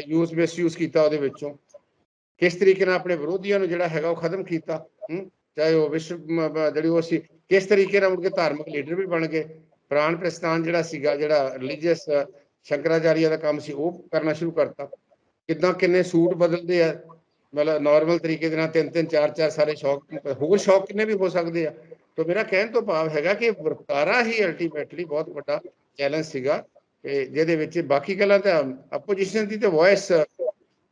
ਯੂਜ਼ ਮਿਸਯੂਜ਼ ਕੀਤਾ ਉਹਦੇ ਵਿੱਚੋਂ, ਕਿਸ ਤਰੀਕੇ ਨਾਲ ਆਪਣੇ ਵਿਰੋਧੀਆਂ ਨੂੰ ਜਿਹੜਾ ਹੈਗਾ ਉਹ ਖਤਮ ਕੀਤਾ, ਹੂੰ, ਚਾਹੇ ਉਹ ਵਿਸ਼ਵ ਜਿਹੜੀ ਉਹ ਸੀ, ਕਿਸ ਤਰੀਕੇ ਨਾਲ ਉਨਕੇ ਧਾਰਮਿਕ ਲੀਡਰ ਵੀ ਬਣ ਗਏ, ਪ੍ਰਾਣ ਪ੍ਰਸਥਾਨ ਜਿਹੜਾ ਸੀਗਾ, ਜਿਹੜਾ ਰਿਲੀਜੀਅਸ ਸ਼ੰਕਰਾਚਾਰੀਆ ਦਾ ਕੰਮ ਸੀ, ਉਹ ਕਰਨਾ ਸ਼ੁਰੂ ਕਰਤਾ। ਕਿਦਾਂ ਕਿੰਨੇ ਸੂਟ ਬਦਲਦੇ ਆ ਮਤਲਬ ਨਾਰਮਲ ਤਰੀਕੇ ਦੇ ਨਾਲ ਤਿੰਨ ਤਿੰਨ ਚਾਰ ਚਾਰ ਸਾਰੇ ਸ਼ੌਕ ਹੋਰ ਸ਼ੌਕ ਕਿੰਨੇ ਵੀ ਹੋ ਸਕਦੇ ਆ। ਤਾਂ ਮੇਰਾ ਕਹਿਣ ਤੋਂ ਭਾਵ ਹੈਗਾ ਕਿ ਵਰਤਾਰਾ ਹੀ ਅਲਟੀਮੇਟਲੀ ਬਹੁਤ ਵੱਡਾ ਚੈਲੰਜ ਸੀਗਾ ਕਿ ਜਿਹਦੇ ਵਿੱਚ ਬਾਕੀ ਗੱਲਾਂ ਤਾਂ ਆਪੋਜੀਸ਼ਨ ਦੀ ਤੇ ਵੌਇਸ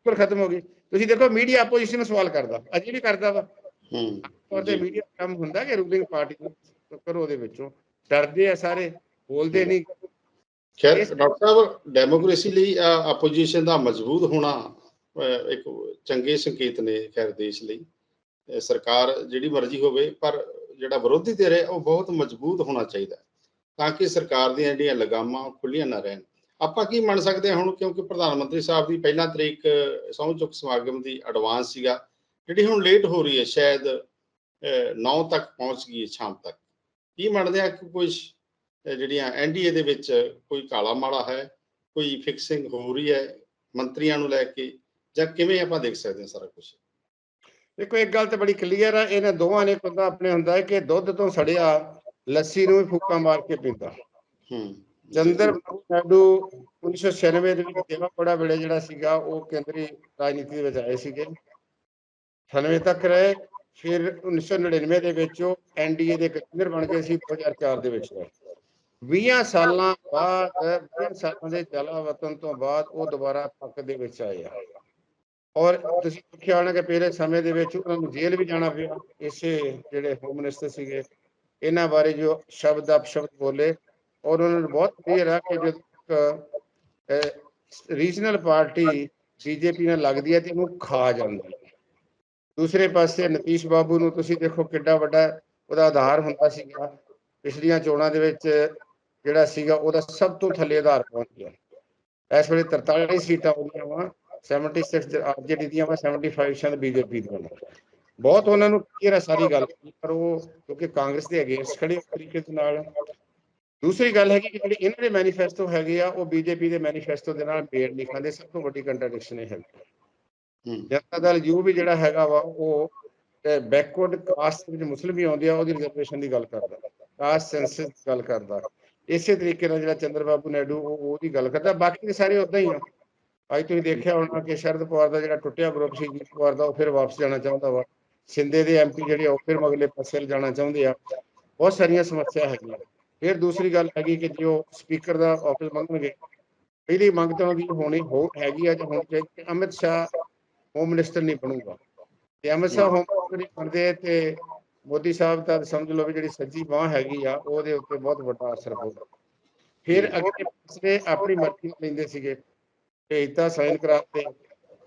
ਪਰ ਖਤਮ ਹੋ ਗਈ। ਤੁਸੀਂ ਦੇਖੋ ਮੀਡੀਆ ਆਪੋਜੀਸ਼ਨ ਨੂੰ ਸਵਾਲ ਕਰਦਾ ਅਜੇ ਵੀ ਕਰਦਾ ਵਾ। ਹੂੰ ਔਰ ਤੇ ਮੀਡੀਆ ਕੰਮ ਹੁੰਦਾ ਕਿ ਰੂਲਿੰਗ ਪਾਰਟੀ ਨੂੰ ਕਰੋ ਉਹਦੇ ਵਿੱਚੋਂ। ਡਰਦੇ ਆ ਸਾਰੇ ਬੋਲਦੇ ਨਹੀਂ। ਖੈਰ ਡਾਕਟਰ ਸਾਹਿਬ ਡੈਮੋਕ੍ਰੇਸੀ ਲਈ ਆਪੋਜੀਸ਼ਨ ਦਾ ਮਜ਼ਬੂਤ ਹੋਣਾ ਇੱਕ ਚੰਗੇ ਸੰਕੇਤ ਨੇ ਖੈਰ ਦੇਸ਼ ਲਈ। ਸਰਕਾਰ ਜਿਹੜੀ ਮਰਜ਼ੀ ਹੋਵੇ ਪਰ ਜਿਹੜਾ ਵਿਰੋਧੀ ਧਿਰ ਹੈ ਉਹ ਬਹੁਤ ਮਜ਼ਬੂਤ ਹੋਣਾ ਚਾਹੀਦਾ ਤਾਂ ਕਿ ਸਰਕਾਰ ਦੀਆਂ ਜਿਹੜੀਆਂ ਲਗਾਮਾਂ ਖੁੱਲੀਆਂ ਨਾ ਰਹਿਣ। ਆਪਾਂ ਕੀ ਮੰਨ ਸਕਦੇ ਹਾਂ ਹੁਣ ਕਿਉਂਕਿ ਪ੍ਰਧਾਨ ਮੰਤਰੀ ਸਾਹਿਬ ਦੀ ਪਹਿਲਾਂ ਤਰੀਕ ਸਹੁੰ ਚੁੱਕ ਸਮਾਗਮ ਦੀ ਐਡਵਾਂਸ ਸੀਗਾ ਜਿਹੜੀ ਹੁਣ ਲੇਟ ਹੋ ਰਹੀ ਹੈ ਸ਼ਾਇਦ 9 ਤੱਕ ਪਹੁੰਚ ਗਈ ਸ਼ਾਮ ਤੱਕ। ਕੀ ਮੰਨਦੇ ਆ ਕਿ ਕੋਈ ਜਿਹੜੀਆਂ ਐਨਡੀਏ ਦੇ ਵਿੱਚ ਕੋਈ ਕਾਲਾ ਮਾੜਾ ਹੈ ਕੋਈ ਫਿਕਸਿੰਗ ਹੋ ਰਹੀ ਹੈ ਮੰਤਰੀਆਂ ਨੂੰ ਲੈ ਕੇ ਜਾਂ ਕਿਵੇਂ ਆਪਾਂ ਦੇਖ ਸਕਦੇ ਹਾਂ ਸਾਰਾ ਕੁਝ ਦੇਖੋ ਇੱਕ ਗੱਲ ਤੇ ਬੜੀ ਕਲੀਅਰ ਆ ਇਹਨਾਂ ਦੋਵਾਂ ਨੇ ਬੰਦਾ ਆਪਣੇ ਹੁੰਦਾ ਹੈ ਕਿ ਦੁੱਧ ਤੋਂ ਸੜਿਆ ਲੱਸੀ ਨੂੰ ਵੀ ਫੂਕਾ ਮਾਰ ਕੇ ਪੀਂਦਾ। ਹੂੰ ਚੰਦਰ ਨਾਇਡੂ 1996 ਦੇ ਵਿੱਚ ਦੇਵਾ ਬੜਾ ਵੇਲੇ ਜਿਹੜਾ ਸੀਗਾ ਉਹ ਕੇਂਦਰੀ ਰਾਜਨੀਤੀ ਦੇ ਵਿੱਚ ਆਏ ਸੀਗੇ। 98 ਤੱਕ ਰਹੇ ਫਿਰ 1999 ਦੇ ਵਿੱਚ ਉਹ ਐਨਡੀਏ ਦੇ ਕਨਵੀਨਰ ਬਣ ਗਏ ਸੀ 2004 ਦੇ ਵਿੱਚ। 20 ਸਾਲਾਂ ਬਾਅਦ 20 ਸਾਲਾਂ ਦੇ ਜਲਾ ਵਤਨ ਤੋਂ ਬਾਅਦ ਉਹ ਦੁਬਾਰਾ ਪੱਕ ਦੇ ਵਿੱਚ ਆਏ ਔਰ ਤੁਸੀਂ ਦੇਖਿਆ ਹੋਣਾ ਕਿ ਪਹਿਲੇ ਸਮੇਂ ਦੇ ਵਿੱਚ ਉਹਨਾਂ ਨੂੰ ਜੇਲ੍ਹ ਵੀ ਜਾਣਾ ਪਿਆ। ਇਸੇ ਜਿਹੜੇ ਹੋਮ ਮਿਨਿਸਟਰ ਸੀਗੇ, ਇਹਨਾਂ ਬਾਰੇ ਜੋ ਸ਼ਬਦ ਅਪਸ਼ਬਦ ਬੋਲੇ, ਔਰ ਉਹਨਾਂ ਨੂੰ ਬਹੁਤ ਕਲੀਅਰ ਆ ਕਿ ਜਦੋਂ ਰੀਜਨਲ ਪਾਰਟੀ ਬੀਜੇਪੀ ਨਾਲ ਲੱਗਦੀ ਹੈ ਤੇ ਉਹਨੂੰ ਖਾ ਜਾਂਦਾ ਦੂਸਰੇ ਪਾਸੇ ਨਤੀਸ਼ ਬਾਬੂ ਨੂੰ ਤੁਸੀਂ ਦੇਖੋ ਕਿੱਡਾ ਵੱਡਾ ਉਹਦਾ ਆਧਾਰ ਹੁੰਦਾ ਸੀਗਾ। ਪਿਛਲੀਆਂ ਚੋਣਾਂ ਦੇ ਵਿੱਚ ਜਿਹੜਾ ਸੀਗਾ ਉਹਦਾ ਸਭ ਤੋਂ ਥੱਲੇ ਆਧਾਰ ਪਹੁੰਚ ਗਿਆ ਇਸ ਵੇਲੇ 43 ਸੀਟਾਂ ਉਹਦੀਆਂ ਵਾ 76 ਆਰਜੇਡੀ ਦੀਆਂ ਵਾ 75 ਸ਼ਾਇਦ ਬੀਜੇਪੀ ਦੀਆਂ। ਬਹੁਤ ਉਹਨਾਂ ਨੂੰ ਹੈ ਸਾਰੀ ਗੱਲ ਪਰ ਉਹ ਕਿਉਂਕਿ ਕਾਂਗਰਸ ਦੇ ਅਗੇਂਸਟ ਖੜੇ ਤਰੀਕੇ ਦੇ ਨਾਲ। ਦੂਸਰੀ ਗੱਲ ਹੈਗੀ ਕਿ ਜਿਹੜੀ ਇਹਨਾਂ ਦੇ ਮੈਨੀਫੈਸਟੋ ਹੈਗੇ ਆ ਉਹ ਬੀਜੇਪੀ ਦੇ ਮੈਨੀਫੈਸਟੋ ਦੇ ਨਾਲ ਮੇਲ ਨਹੀਂ ਖਾਂਦੇ ਸਭ ਤੋਂ ਵੱਡੀ ਕੰਟਰਡਿਕਸ਼ਨ ਇਹ ਹੈ ਹੂੰ। ਜਨਤਾ ਦਲ ਯੂ ਵੀ ਜਿਹੜਾ ਹੈਗਾ ਵਾ ਉਹ ਬੈਕਵਰਡ ਕਾਸਟ ਵਿੱਚ ਮੁਸਲਿਮ ਵੀ ਆਉਂਦੇ ਆ ਉਹਦੀ ਰਿਜ਼ਰਵੇਸ਼ਨ ਦੀ ਗੱਲ ਕਰਦਾ। ਕਾਸਟ ਸੈਂਸਸ ਦੀ ਗੱਲ ਕਰਦਾ। ਇਸੇ ਤਰੀਕੇ ਨਾਲ ਜਿਹੜਾ ਚੰਦਰ ਬਾਬੂ ਨਾਇਡੂ ਉਹ ਉਹਦੀ ਗੱਲ ਕਰਦਾ। ਬਾਕੀ ਸਾਰੇ ਉਦਾਂ ਹੀ ਆ। ਅੱਜ ਤੁਸੀਂ ਦੇਖਿਆ ਹੋਣਾ ਕਿ ਸ਼ਰਦ ਪਵਾਰ ਦਾ ਜਿਹੜਾ ਟੁੱਟਿਆ ਗਰੁੱਪ ਸੀ ਜੀਤ ਪਵਾਰ ਦਾ ਉਹ ਫਿਰ ਵਾਪਸ ਜਾਣਾ ਚਾਹੁੰਦਾ ਵਾ। ਸਿੰਦੇ ਦੇ ਐਮਪੀ ਜਿਹੜੇ ਉਹ ਫਿਰ ਮਗਲੇ ਪਾਸੇ ਜਾਣਾ ਚਾਹੁੰਦੇ ਆ। ਬਹੁਤ ਸਾਰੀਆਂ ਸਮੱਸਿਆ ਹੈਗੀਆਂ। ਫਿਰ ਦੂਸਰੀ ਗੱਲ ਹੈਗੀ ਕਿ ਜੋ ਸਪੀਕਰ ਦਾ ਆਫਿਸ ਮੰਗਣਗੇ ਪਹਿਲੀ ਮੰਗ ਤਾਂ ਉਹਦੀ ਹੋਣੀ ਹੋ ਹੈਗੀ ਆ ਜਾਂ ਹੋਣੀ ਕਿ ਅਮਿਤ ਸ਼ਾਹ ਹੋਮ ਮਿਨਿਸਟਰ ਨਹੀਂ ਬਣੂਗਾ। ਤੇ ਅਮਿਤ ਸ਼ਾਹ ਹੋਮ ਮਿਨਿਸਟਰ ਬਣਦੇ ਤੇ ਮੋਦੀ ਸਾਹਿਬ ਤਾਂ ਸਮਝ ਲਓ ਵੀ ਜਿਹੜੀ ਸੱਜੀ ਬਾਹ ਹੈਗੀ ਆ ਉਹਦੇ ਉੱਤੇ ਬਹੁਤ ਵੱਡਾ ਅਸਰ ਹੋਊਗਾ ਫਿਰ ਅੱਗੇ ਫੈਸਲੇ ਆਪਣੀ ਮਰਜ਼ੀ ਨਾਲ ਲੈਂਦੇ ਸੀਗੇ। ਭੇਜਤਾ ਸਾਈਨ ਕਰਾਤੇ।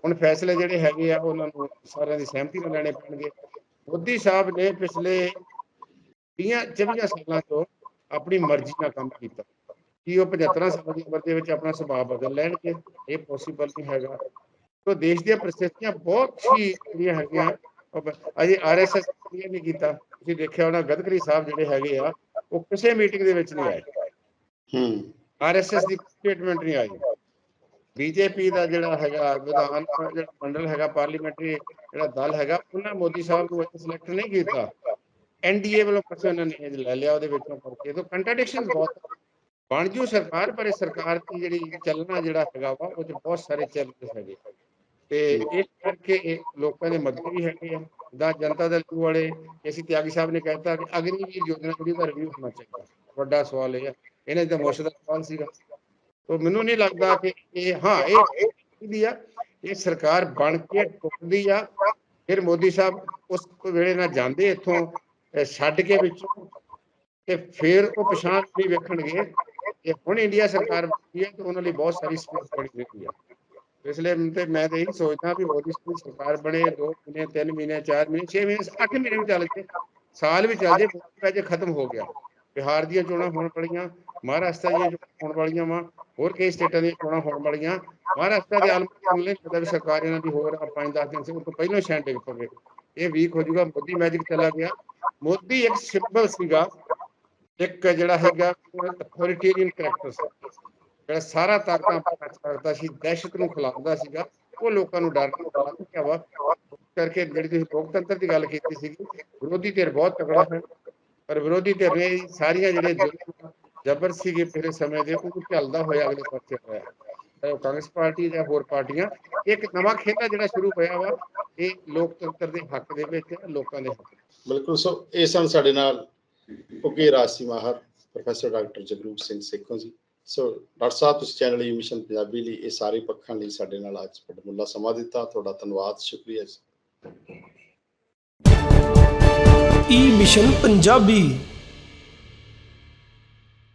ਹੁਣ ਫੈਸਲੇ ਜਿਹੜੇ ਹੈਗੇ ਆ ਉਹਨਾਂ ਨੂੰ ਸਾਰਿਆਂ ਦੀ ਸਹਿਮਤੀ ਨਾਲ ਲੈਣੇ ਪੈਣਗੇ। ਮੋਦੀ ਸਾਹਿਬ ਨੇ ਪਿਛਲੇ 20 24 ਸਾਲਾਂ ਤੋਂ ਆਪਣੀ ਮਰਜ਼ੀ ਨਾਲ ਕੰਮ ਕੀਤਾ। ਕੀ ਉਹ 75 ਸਾਲਾਂ ਦੀ ਉਮਰ ਦੇ ਵਿੱਚ ਆਪਣਾ ਸੁਭਾਅ ਬਦਲ ਲੈਣਗੇ? ਇਹ ਪੋਸੀਬਲ ਨਹੀਂ ਹੈਗਾ। ਤੋ ਦੇਸ਼ ਦੀਆਂ ਪ੍ਰਸਥਿਤੀਆਂ ਬਹੁਤ ਹੀ ਜਿਹੜੀਆਂ ਹੈਗੀਆਂ ਅਜੇ ਆਰਐਸਐਸ ਨਹੀਂ ਕੀਤਾ। ਤੁਸੀਂ ਦੇਖਿਆ ਹੋਣਾ ਗਦਕਰੀ ਸਾਹਿਬ ਜਿਹੜੇ ਹੈਗੇ ਆ ਉਹ ਕਿਸੇ ਮੀਟਿੰਗ ਦੇ ਵਿੱਚ ਨਹੀਂ ਆਏ। ਹੂੰ। ਆਰਐਸਐਸ ਦੀ ਸਟੇਟਮੈਂਟ ਨਹੀਂ ਆਈ। ਬੀਜੇਪੀ ਦਾ ਜਿਹੜਾ ਹੈਗਾ ਵਿਧਾਨ ਜਿਹੜਾ ਮੰਡਲ ਹੈਗਾ ਪਾਰਲੀਮੈਂਟਰੀ ਜਿਹੜਾ ਦਲ ਹੈਗਾ ਉਹਨਾਂ ਮੋਦੀ ਸਾਹਿਬ ਨੂੰ ਸਿਲੈਕਟ ਨਹੀਂ ਕੀਤਾ। ਐਨਡੀਏ ਵੱਲੋਂ ਕਿਸੇ ਉਹਨਾਂ ਨੇ ਲੈ ਲਿਆ ਉਹਦੇ ਵਿੱਚੋਂ ਕਰਕੇ ਤਾਂ ਕੰਟਰਡਿਕਸ਼ਨ ਬਹੁਤ ਬਣ ਜੂ ਸਰਕਾਰ ਪਰ ਇਹ ਸਰਕਾਰ ਦੀ ਜਿਹੜੀ ਚੱਲਣਾ ਜਿਹੜਾ ਹੈਗਾ ਵਾ ਉਹ 'ਚ ਬਹੁਤ ਸਾਰੇ ਚੈਲੰਜਸ ਹੈਗੇ। ਤੇ ਇਸ ਕਰਕੇ ਇਹ ਲੋਕਾਂ ਦੇ ਮਦਦ ਵੀ ਹੈਗੇ ਆ। ਦਾ ਜਨਤਾ ਦਲ ਵਾਲੇ ਅਸੀਂ ਤਿਆਗੀ ਸਾਹਿਬ ਨੇ ਕਹਿਤਾ ਕਿ ਅਗਨੀਵੀਰ ਯੋਜਨਾ ਜਿਹੜੀ ਦਾ ਰਿਵਿਊ ਹੋਣਾ ਚਾਹੀਦਾ। ਵੱਡਾ ਸਵਾਲ ਇਹ ਹੈ ਇਹਨਾਂ ਦਾ ਮੋਸ਼ਨ ਦਾ ਸਵਾਲ ਸੀਗਾ। ਤੋ ਮੈਨੂੰ ਨਹੀਂ ਲੱਗਦਾ ਕਿ ਇਹ ਹਾਂ ਇਹ ਦੀ ਆ। ਇਹ ਸਰਕਾਰ ਬਣ ਕੇ ਟੁੱਟਦੀ ਆ। ਫਿਰ ਮੋਦੀ ਸਾਹਿਬ ਉਸ ਵੇਲੇ ਨਾਲ ਜਾਂਦੇ ਇੱਥੋਂ ਛੱਡ ਕੇ ਵਿੱਚ। ਤੇ ਫਿਰ ਉਹ ਪਛਾਣ ਨਹੀਂ ਵੇਖਣਗੇ ਕਿ ਹੁਣ ਇੰਡੀਆ ਸਰਕਾਰ ਬਣੀ ਹੈ ਤੇ ਉਹਨਾਂ ਲਈ ਬਹੁਤ ਸਾਰੀ ਸਪੇਸ ਬਣੀ ਹੋਈ ਆ। ਇਸ ਲਈ ਤੇ ਮੈਂ ਤਾਂ ਇਹੀ ਸੋਚਦਾ ਵੀ ਮੋਦੀ ਦੀ ਸਰਕਾਰ ਬਣੇ 2 ਮਹੀਨੇ 3 ਮਹੀਨੇ 4 ਮਹੀਨੇ 6 ਮਹੀਨੇ 8 ਮਹੀਨੇ ਵੀ ਚੱਲ ਜੇ ਸਾਲ ਵੀ ਚੱਲ ਜੇ ਵੈਜੇ ਖਤਮ ਹੋ ਗਿਆ। ਬਿਹਾਰ ਦੀਆਂ ਚੋਣਾਂ ਹੋਣ ਵਾਲੀਆਂ, ਮਹਾਰਾਸ਼ਟਰ ਦੀਆਂ ਹੋਣ ਵਾਲੀਆਂ ਵਾ, ਹੋਰ ਕਈ ਸਟੇਟਾਂ ਦੀਆਂ ਚੋਣਾਂ ਹੋਣ ਵਾਲੀਆਂ। ਮਹਾਰਾਸ਼ਟਰ ਦੇ ਆਲਮੀ ਨੇ ਪਤਾ ਸਰਕਾਰ ਇਹਨਾਂ ਦੀ ਹੋਰ 5-10 ਦਿਨ ਸੇ, ਉਹ ਤੋਂ ਪਹਿਲਾਂ ਸ਼ੈਂਡ ਡਿੱਗ ਪਵੇ। ਇਹ ਵੀਕ ਹੋ ਜਾਊਗਾ, ਮੋਦੀ ਮੈਜਿਕ ਚਲਾ ਗਿਆ। ਮੋਦੀ ਇੱਕ ਸਿੰਬਲ ਸੀਗਾ, ਇੱਕ ਜਿਹੜਾ ਹੈਗਾ ਅਥਾਰਟੀਰੀਅਨ ਕਰੈਕਟਰ ਸੀ। ਜਿਹੜਾ ਸਾਰਾ ਤਾਕਤਾਂ ਪਕੜ ਕਰਦਾ ਸੀ, ਦਹਿਸ਼ਤ ਨੂੰ ਫੈਲਾਉਂਦਾ ਸੀਗਾ, ਉਹ ਲੋਕਾਂ ਨੂੰ ਡਰ ਨੂੰ ਵਾ। ਕਰਕੇ ਜਿਹੜੀ ਤੁਸੀਂ ਲੋਕਤੰਤਰ ਦੀ ਗੱਲ ਕੀਤੀ ਸੀ ਵਿਰੋਧੀ ਧਿਰ ਬਹੁਤ ਤਕੜਾ ਹੈ ਪਰ ਵਿਰੋਧੀ ਧਿਰ ਨੇ ਸਾਰੀਆਂ ਜਿਹੜੇ ਜ਼ਬਰ ਸੀਗੇ ਪਿਛਲੇ ਸਮੇਂ ਦੇ ਉਹਨੂੰ ਝੱਲਦਾ ਹੋਇਆ ਅਗਲੇ ਪਾਸੇ ਹੋਇਆ। ਚਾਹੇ ਕਾਂਗਰਸ ਪਾਰਟੀ ਜਾਂ ਹੋਰ ਪਾਰਟੀਆਂ, ਇੱਕ ਨਵਾਂ ਖੇਡਾ ਜਿਹੜਾ ਸ਼ੁਰੂ ਹੋਇਆ ਵਾ, ਇਹ ਲੋਕਤੰਤਰ ਦੇ ਹੱਕ ਦੇ ਵਿੱਚ ਲੋਕਾਂ ਦੇ ਹੱਕ ਬਿਲਕੁਲ, ਸੋ ਇਹ ਸਨ ਸਾਡੇ ਨਾਲ ਉੱਘੇ ਰਾਜਸੀ ਮਾਹਰ, professor doctor Jagroop Singh Sekhon ji. So doctor ਸਾਹਿਬ ਤੁਸੀਂ ਚੈਨਲ ਯੂ ਮਿਸ਼ਨ ਪੰਜਾਬੀ ਲਈ ਇਹ ਸਾਰੇ ਪੱਖਾਂ ਲਈ ਸਾਡੇ ਨਾਲ ਅੱਜ ਬੜਮੁੱਲਾ ਸਮਾਂ ਦਿੱਤਾ। ਤੁਹਾਡਾ ਧੰਨਵਾਦ, ਸ਼ੁਕਰੀਆ ਜੀ। E mission Punjabi.